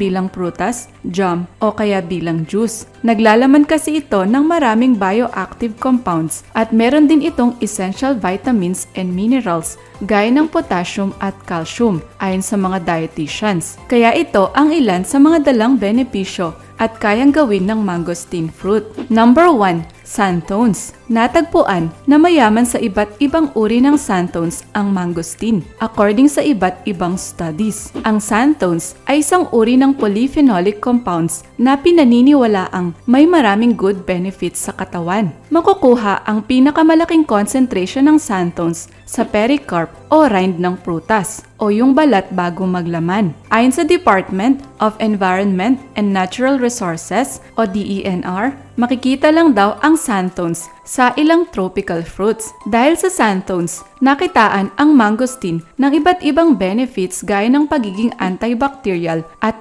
bilang prutas, jam, o kaya bilang juice. Naglalaman kasi ito ng maraming bioactive compounds at meron din itong essential vitamins and minerals gaya ng potassium at calcium ayon sa mga dietitians. Kaya ito ang ilan sa mga dalang benepisyo at kayang gawin ng mangosteen fruit. Number 1, Santones. Natagpuan na mayaman sa iba't ibang uri ng santones ang mangosteen. According sa iba't ibang studies, ang santones ay isang uri ng polyphenolic compounds na pinaniniwalaang may maraming good benefits sa katawan. Makukuha ang pinakamalaking concentration ng santones sa pericarp o rind ng prutas o yung balat bago maglaman. Ayon sa Department of Environment and Natural Resources o DENR, makikita lang daw ang santones sa ilang tropical fruits. Dahil sa santones, nakitaan ang mangosteen ng iba't ibang benefits gaya ng pagiging antibacterial at